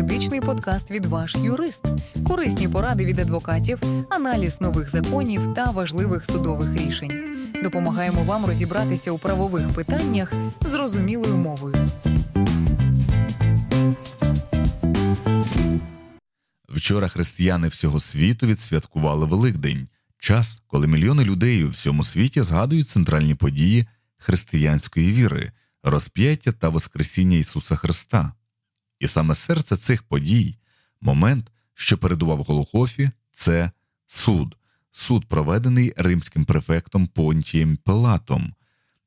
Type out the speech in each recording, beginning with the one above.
юридичний подкаст від ваш юрист, корисні поради від адвокатів, аналіз нових законів та важливих судових рішень. Допомагаємо вам розібратися у правових питаннях зрозумілою мовою. Вчора християни всього світу відсвяткували Великдень, час, коли мільйони людей у всьому світі згадують центральні події християнської віри, розп'яття та Воскресіння Ісуса Христа. І саме серце цих подій, момент, що передував Голохофі, це суд, суд, проведений римським префектом Понтієм Пилатом.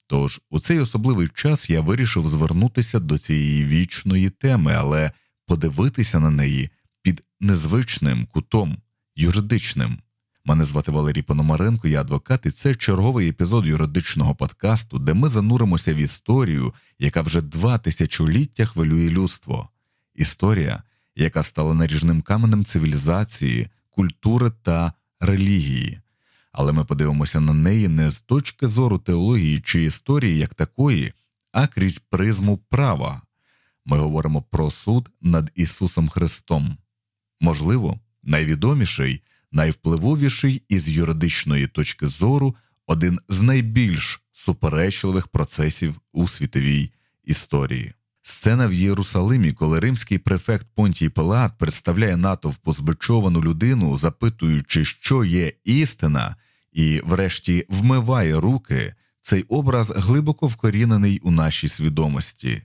Тож у цей особливий час я вирішив звернутися до цієї вічної теми, але подивитися на неї під незвичним кутом юридичним. Мене звати Валерій Пономаренко, я адвокат, і це черговий епізод юридичного подкасту, де ми зануримося в історію, яка вже два тисячоліття хвилює людство. Історія, яка стала наріжним каменем цивілізації, культури та релігії. Але ми подивимося на неї не з точки зору теології чи історії як такої, а крізь призму права. Ми говоримо про суд над Ісусом Христом. Можливо, найвідоміший, найвпливовіший із юридичної точки зору один з найбільш суперечливих процесів у світовій історії. Сцена в Єрусалимі, коли римський префект Понтій Пилат представляє натовпу збичовану людину, запитуючи, що є істина, і, врешті, вмиває руки, цей образ глибоко вкорінений у нашій свідомості.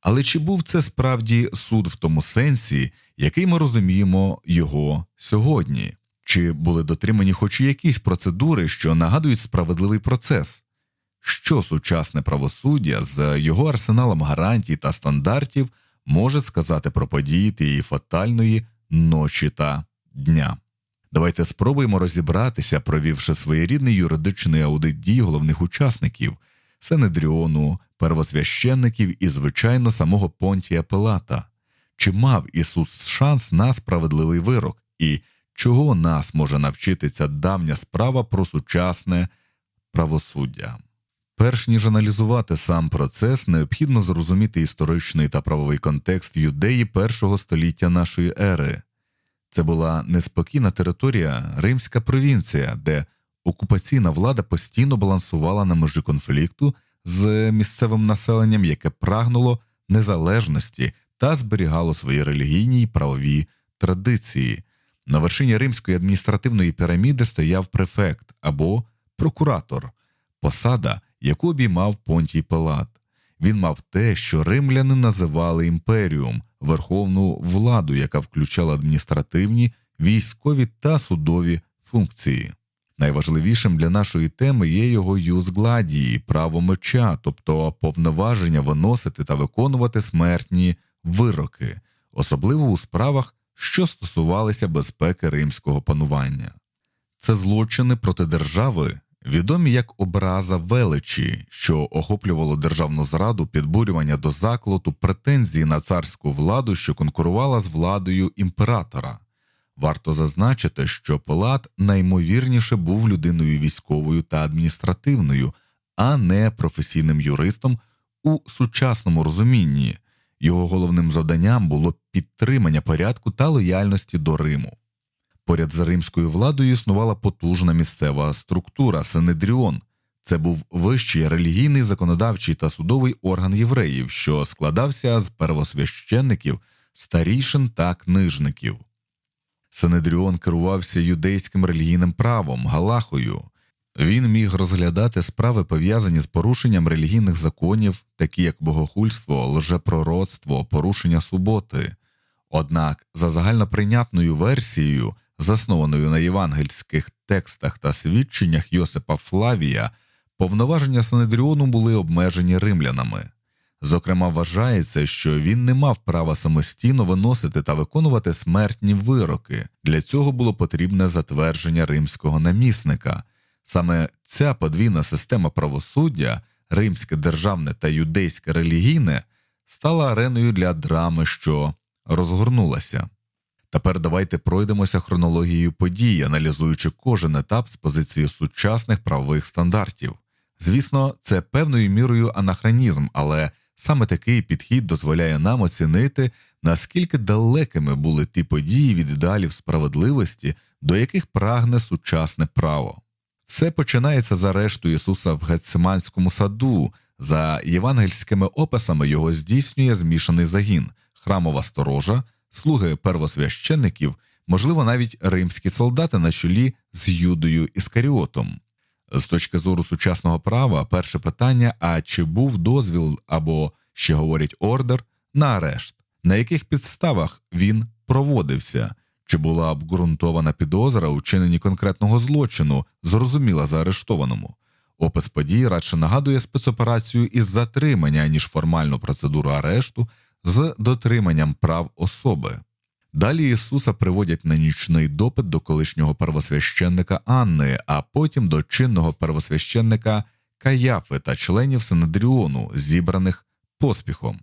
Але чи був це справді суд в тому сенсі, який ми розуміємо його сьогодні? Чи були дотримані хоч якісь процедури, що нагадують справедливий процес? Що сучасне правосуддя з його арсеналом гарантій та стандартів може сказати про події тієї фатальної ночі та дня? Давайте спробуємо розібратися, провівши своєрідний юридичний аудит дій головних учасників Сенедріону, первосвященників і, звичайно, самого Понтія Пилата. Чи мав Ісус шанс на справедливий вирок, і чого нас може навчити ця давня справа про сучасне правосуддя? Перш ніж аналізувати сам процес, необхідно зрозуміти історичний та правовий контекст юдеї першого століття нашої ери. Це була неспокійна територія, римська провінція, де окупаційна влада постійно балансувала на межі конфлікту з місцевим населенням, яке прагнуло незалежності та зберігало свої релігійні й правові традиції. На вершині римської адміністративної піраміди стояв префект або прокуратор, посада, яку обіймав Понтій Пилат. Він мав те, що римляни називали імперіум, верховну владу, яка включала адміністративні, військові та судові функції. Найважливішим для нашої теми є його юз гладії, право меча, тобто повноваження виносити та виконувати смертні вироки, особливо у справах, що стосувалися безпеки римського панування. Це злочини проти держави, відомі як образа величі, що охоплювало державну зраду, підбурювання до заклоту, претензії на царську владу, що конкурувала з владою імператора. Варто зазначити, що Пилат наймовірніше був людиною військовою та адміністративною, а не професійним юристом у сучасному розумінні. Його головним завданням було підтримання порядку та лояльності до Риму. Поряд з римською владою існувала потужна місцева структура Синедріон. Це був вищий релігійний законодавчий та судовий орган євреїв, що складався з первосвященників, старішин та книжників. Синедріон керувався юдейським релігійним правом, галахою. Він міг розглядати справи, пов'язані з порушенням релігійних законів, такі як богохульство, лжепророцтво, порушення суботи. Однак, за загальноприйнятною версією, заснованою на євангельських текстах та свідченнях Йосипа Флавія, повноваження Синедріону були обмежені римлянами. Зокрема, вважається, що він не мав права самостійно виносити та виконувати смертні вироки. Для цього було потрібне затвердження римського намісника. Саме ця подвійна система правосуддя, римське державне та юдейське релігійне, стала ареною для драми, що розгорнулася. Тепер давайте пройдемося хронологією подій, аналізуючи кожен етап з позиції сучасних правових стандартів. Звісно, це певною мірою анахронізм, але Саме такий підхід дозволяє нам оцінити, наскільки далекими були ті події від ідеалів справедливості, до яких прагне сучасне право. Все починається з арешту Ісуса в Гециманському саду. За євангельськими описами його здійснює змішаний загін, храмова сторожа, слуги первосвященників, можливо, навіть римські солдати на чолі з Юдою Іскаріотом. З точки зору сучасного права, перше питання: а чи був дозвіл або ще говорять ордер на арешт, на яких підставах він проводився, чи була обґрунтована підозра у чиненні конкретного злочину, зрозуміла заарештованому. Опис подій радше нагадує спецоперацію із затримання, ніж формальну процедуру арешту з дотриманням прав особи. Далі Ісуса приводять на нічний допит до колишнього первосвященника Анни, а потім до чинного первосвященника Каяфи та членів Синедріону, зібраних поспіхом.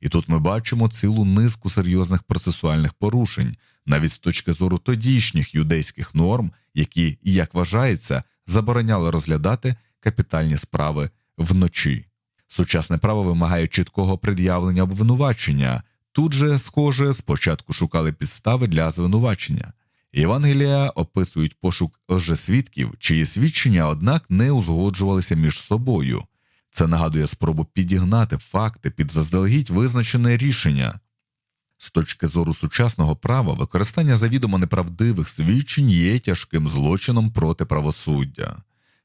І тут ми бачимо цілу низку серйозних процесуальних порушень, навіть з точки зору тодішніх юдейських норм, які, як вважається, забороняли розглядати капітальні справи вночі. Сучасне право вимагає чіткого пред'явлення обвинувачення. Тут же, схоже, спочатку шукали підстави для звинувачення. Євангелія описують пошук лжесвідків, чиї свідчення, однак, не узгоджувалися між собою. Це нагадує спробу підігнати факти під заздалегідь визначене рішення. З точки зору сучасного права, використання завідомо неправдивих свідчень є тяжким злочином проти правосуддя.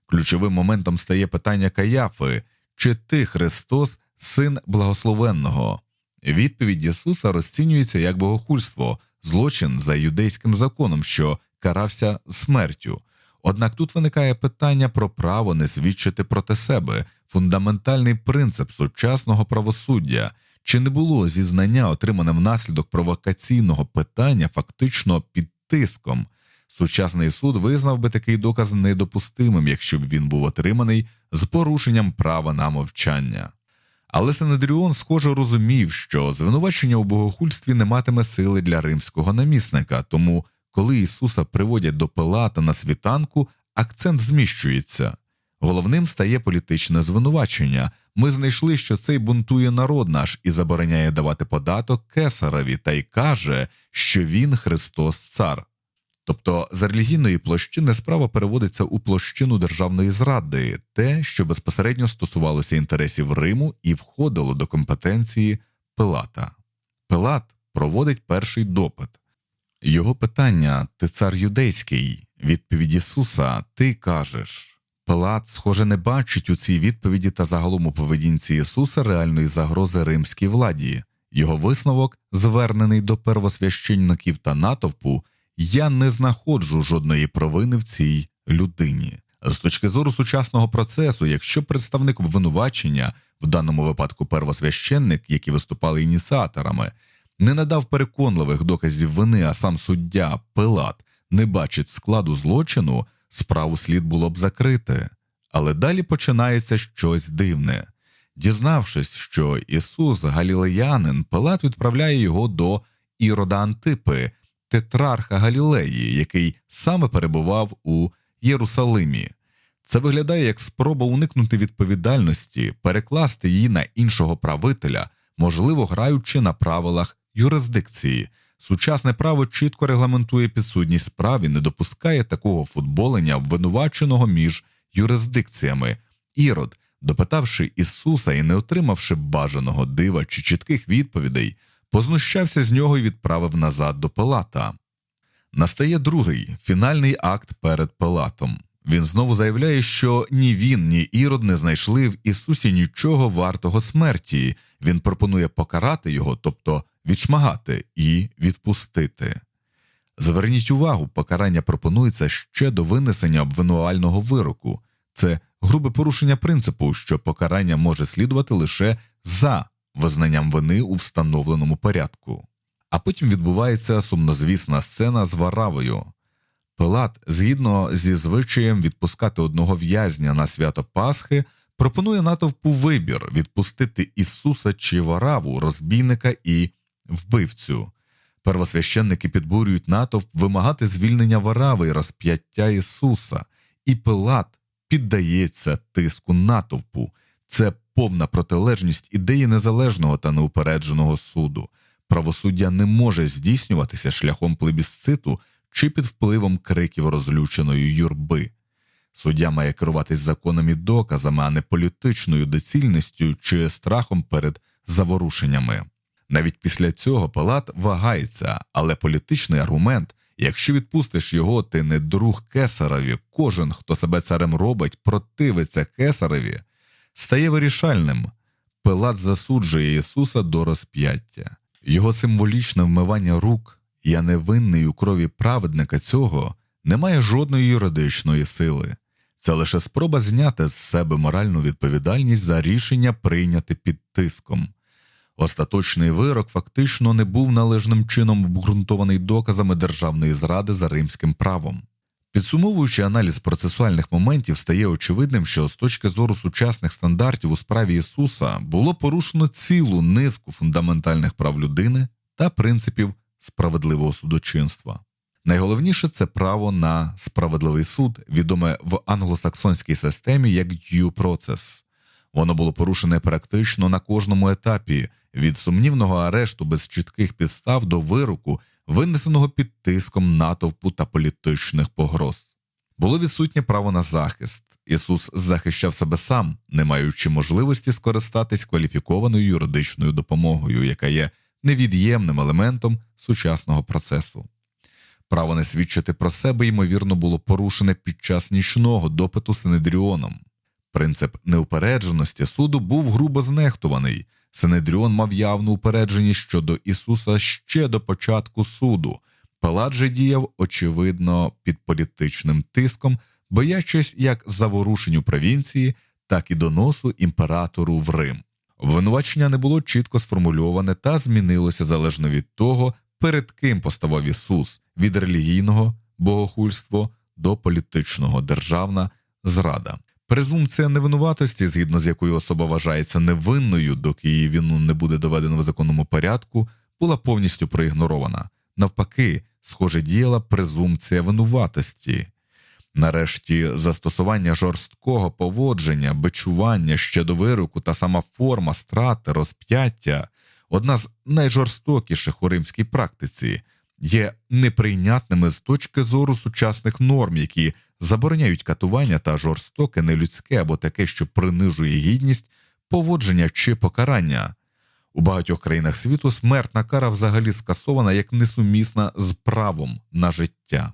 Ключовим моментом стає питання Каяфи чи ти Христос, син благословенного? Відповідь Ісуса розцінюється як богохульство, злочин за юдейським законом, що карався смертю. Однак тут виникає питання про право не свідчити проти себе, фундаментальний принцип сучасного правосуддя. Чи не було зізнання, отримане внаслідок провокаційного питання, фактично під тиском? Сучасний суд визнав би такий доказ недопустимим, якщо б він був отриманий з порушенням права на мовчання. Але Синедріон схоже розумів, що звинувачення у богохульстві не матиме сили для римського намісника, тому, коли Ісуса приводять до Пилата на світанку, акцент зміщується. Головним стає політичне звинувачення. Ми знайшли, що цей бунтує народ наш і забороняє давати податок кесареві, та й каже, що він Христос Цар. Тобто з релігійної площини справа переводиться у площину державної зради, те, що безпосередньо стосувалося інтересів Риму і входило до компетенції Пилата. Пилат проводить перший допит. Його питання Ти цар юдейський, відповідь Ісуса, Ти кажеш. Пилат, схоже, не бачить у цій відповіді та загалом у поведінці Ісуса реальної загрози римській владі. Його висновок, звернений до первосвященників та натовпу, я не знаходжу жодної провини в цій людині. З точки зору сучасного процесу, якщо представник обвинувачення, в даному випадку первосвященник, які виступали ініціаторами, не надав переконливих доказів вини, а сам суддя Пилат не бачить складу злочину, справу слід було б закрити. Але далі починається щось дивне. Дізнавшись, що Ісус Галілеянин, Пилат відправляє його до Ірода Антипи, тетрарха Галілеї, який саме перебував у Єрусалимі. Це виглядає як спроба уникнути відповідальності, перекласти її на іншого правителя, можливо, граючи на правилах юрисдикції. Сучасне право чітко регламентує підсудність справ і не допускає такого футболення обвинуваченого між юрисдикціями. Ірод, допитавши Ісуса і не отримавши бажаного дива чи чітких відповідей, познущався з нього і відправив назад до Пилата. Настає другий фінальний акт перед Пилатом. Він знову заявляє, що ні він, ні Ірод не знайшли в Ісусі нічого вартого смерті. Він пропонує покарати його, тобто відшмагати і відпустити. Зверніть увагу, покарання пропонується ще до винесення обвинувального вироку. Це грубе порушення принципу, що покарання може слідувати лише за визнанням вини у встановленому порядку. А потім відбувається сумнозвісна сцена з Варавою. Пилат, згідно зі звичаєм відпускати одного в'язня на свято Пасхи, пропонує натовпу вибір відпустити Ісуса чи Вараву, розбійника і вбивцю. Первосвященники підбурюють натовп вимагати звільнення Варави і розп'яття Ісуса, і Пилат піддається тиску натовпу. Це повна протилежність ідеї незалежного та неупередженого суду. Правосуддя не може здійснюватися шляхом плебісциту чи під впливом криків розлюченої юрби. Суддя має керуватись законом і доказами, а не політичною доцільністю чи страхом перед заворушеннями. Навіть після цього Пилат вагається, але політичний аргумент, якщо відпустиш його, ти не друг кесареві, кожен, хто себе царем робить, противиться кесареві, стає вирішальним. Пилат засуджує Ісуса до розп'яття. Його символічне вмивання рук я невинний у крові праведника цього не має жодної юридичної сили. Це лише спроба зняти з себе моральну відповідальність за рішення прийняте під тиском. Остаточний вирок фактично не був належним чином обґрунтований доказами державної зради за римським правом. Підсумовуючи аналіз процесуальних моментів, стає очевидним, що з точки зору сучасних стандартів у справі Ісуса було порушено цілу низку фундаментальних прав людини та принципів справедливого судочинства. Найголовніше це право на справедливий суд, відоме в англосаксонській системі як due process. Воно було порушене практично на кожному етапі від сумнівного арешту без чітких підстав до вироку, винесеного під тиском натовпу та політичних погроз. Було відсутнє право на захист. Ісус захищав себе сам, не маючи можливості скористатись кваліфікованою юридичною допомогою, яка є невід'ємним елементом сучасного процесу. Право не свідчити про себе, ймовірно, було порушене під час нічного допиту Синедріоном. Принцип неупередженості суду був грубо знехтуваний. Синедріон мав явну упередженість щодо Ісуса ще до початку суду. Палат же діяв, очевидно, під політичним тиском, боячись як заворушень у провінції, так і доносу імператору в Рим. Обвинувачення не було чітко сформульоване та змінилося залежно від того, перед ким поставав Ісус від релігійного богохульства до політичного державна зрада. Презумпція невинуватості, згідно з якою особа вважається невинною, доки її вину не буде доведено в законному порядку, була повністю проігнорована. Навпаки, схоже діяла презумпція винуватості. Нарешті, застосування жорсткого поводження, бичування ще до вироку та сама форма страти, розп'яття одна з найжорстокіших у римській практиці, є неприйнятними з точки зору сучасних норм, які забороняють катування та жорстоке, нелюдське або таке, що принижує гідність, поводження чи покарання. У багатьох країнах світу смертна кара взагалі скасована як несумісна з правом на життя.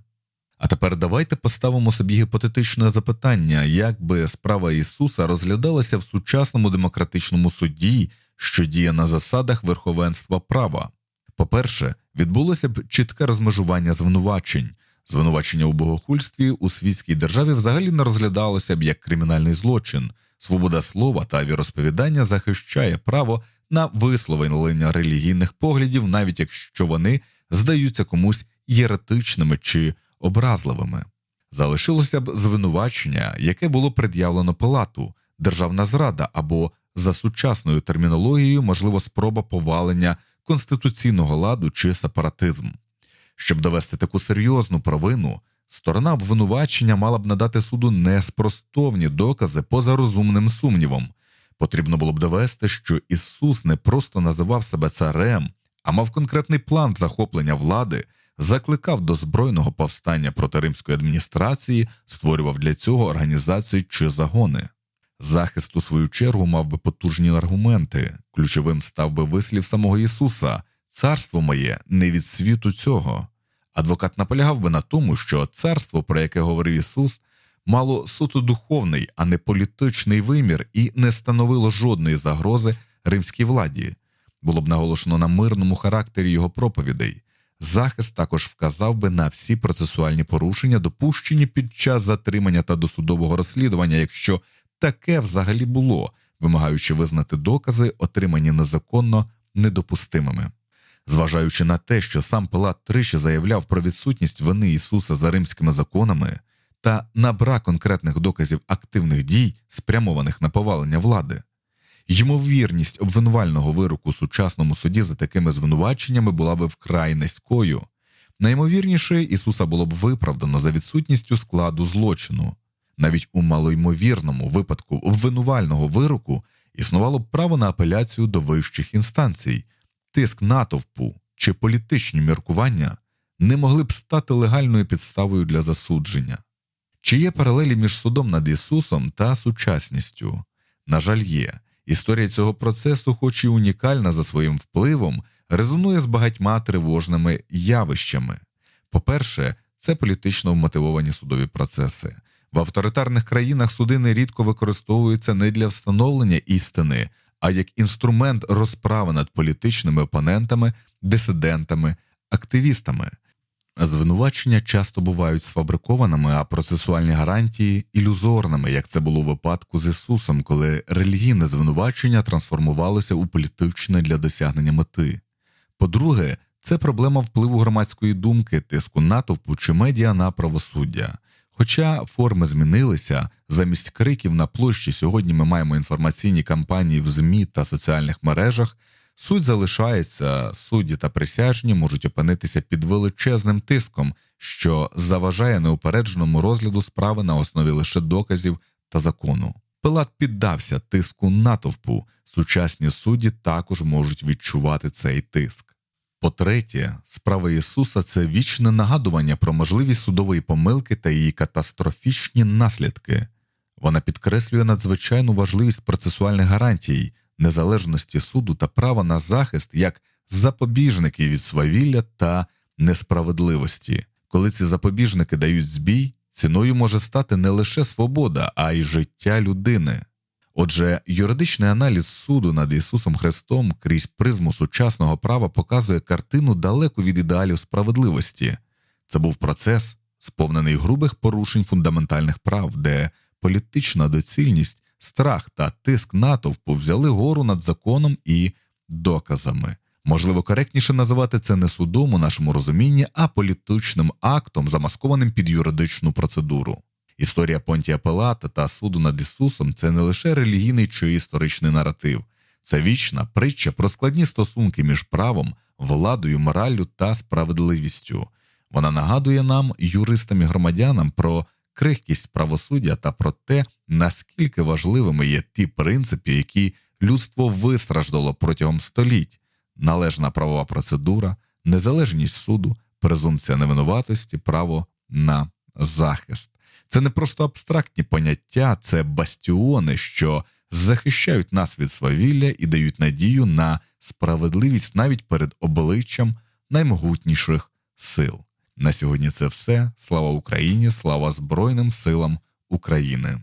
А тепер давайте поставимо собі гіпотетичне запитання, як би справа Ісуса розглядалася в сучасному демократичному суді, що діє на засадах верховенства права. По-перше, відбулося б чітке розмежування звинувачень. Звинувачення у богохульстві у світській державі взагалі не розглядалося б як кримінальний злочин. Свобода слова та віросповідання захищає право на висловлення релігійних поглядів, навіть якщо вони здаються комусь єретичними чи образливими. Залишилося б звинувачення, яке було пред'явлено Пилату, державна зрада або за сучасною термінологією, можливо, спроба повалення конституційного ладу чи сепаратизм. Щоб довести таку серйозну провину, сторона обвинувачення мала б надати суду неспростовні докази поза розумним сумнівом. Потрібно було б довести, що Ісус не просто називав себе царем, а мав конкретний план захоплення влади, закликав до збройного повстання проти римської адміністрації, створював для цього організації чи загони. Захист, у свою чергу, мав би потужні аргументи. Ключовим став би вислів самого Ісуса Царство моє не від світу цього. Адвокат наполягав би на тому, що царство, про яке говорив Ісус, мало суто духовний, а не політичний вимір і не становило жодної загрози римській владі. Було б наголошено на мирному характері його проповідей. Захист також вказав би на всі процесуальні порушення, допущені під час затримання та досудового розслідування, якщо таке взагалі було, вимагаючи визнати докази, отримані незаконно недопустимими. Зважаючи на те, що сам Пилат тричі заявляв про відсутність вини Ісуса за римськими законами та на брак конкретних доказів активних дій, спрямованих на повалення влади, ймовірність обвинувального вироку у сучасному суді за такими звинуваченнями була би вкрай низькою. Найімовірніше, Ісуса було б виправдано за відсутністю складу злочину. Навіть у малоймовірному випадку обвинувального вироку існувало б право на апеляцію до вищих інстанцій, тиск натовпу чи політичні міркування не могли б стати легальною підставою для засудження. Чи є паралелі між судом над Ісусом та сучасністю? На жаль, є. Історія цього процесу, хоч і унікальна за своїм впливом, резонує з багатьма тривожними явищами. По-перше, це політично вмотивовані судові процеси. В авторитарних країнах суди нерідко використовуються не для встановлення істини, а як інструмент розправи над політичними опонентами, дисидентами, активістами. Звинувачення часто бувають сфабрикованими, а процесуальні гарантії ілюзорними, як це було у випадку з Ісусом, коли релігійне звинувачення трансформувалося у політичне для досягнення мети. По-друге, це проблема впливу громадської думки, тиску натовпу чи медіа на правосуддя. Хоча форми змінилися, замість криків на площі сьогодні ми маємо інформаційні кампанії в ЗМІ та соціальних мережах. Суть залишається, судді та присяжні можуть опинитися під величезним тиском, що заважає неупередженому розгляду справи на основі лише доказів та закону. Пилат піддався тиску натовпу. Сучасні судді також можуть відчувати цей тиск. По-третє, справа Ісуса це вічне нагадування про можливість судової помилки та її катастрофічні наслідки. Вона підкреслює надзвичайну важливість процесуальних гарантій, незалежності суду та права на захист як запобіжники від свавілля та несправедливості. Коли ці запобіжники дають збій, ціною може стати не лише свобода, а й життя людини. Отже, юридичний аналіз суду над Ісусом Христом крізь призму сучасного права показує картину далеку від ідеалів справедливості. Це був процес, сповнений грубих порушень фундаментальних прав, де політична доцільність, страх та тиск натовпу взяли гору над законом і доказами. Можливо, коректніше називати це не судом у нашому розумінні, а політичним актом, замаскованим під юридичну процедуру. Історія Понтія Пилата та суду над Ісусом це не лише релігійний чи історичний наратив, це вічна притча про складні стосунки між правом, владою, мораллю та справедливістю. Вона нагадує нам, юристам і громадянам, про крихкість правосуддя та про те, наскільки важливими є ті принципи, які людство вистраждало протягом століть: належна правова процедура, незалежність суду, презумпція невинуватості, право на захист. Це не просто абстрактні поняття, це бастіони, що захищають нас від свавілля і дають надію на справедливість навіть перед обличчям наймогутніших сил. На сьогодні це все. Слава Україні, слава Збройним силам України.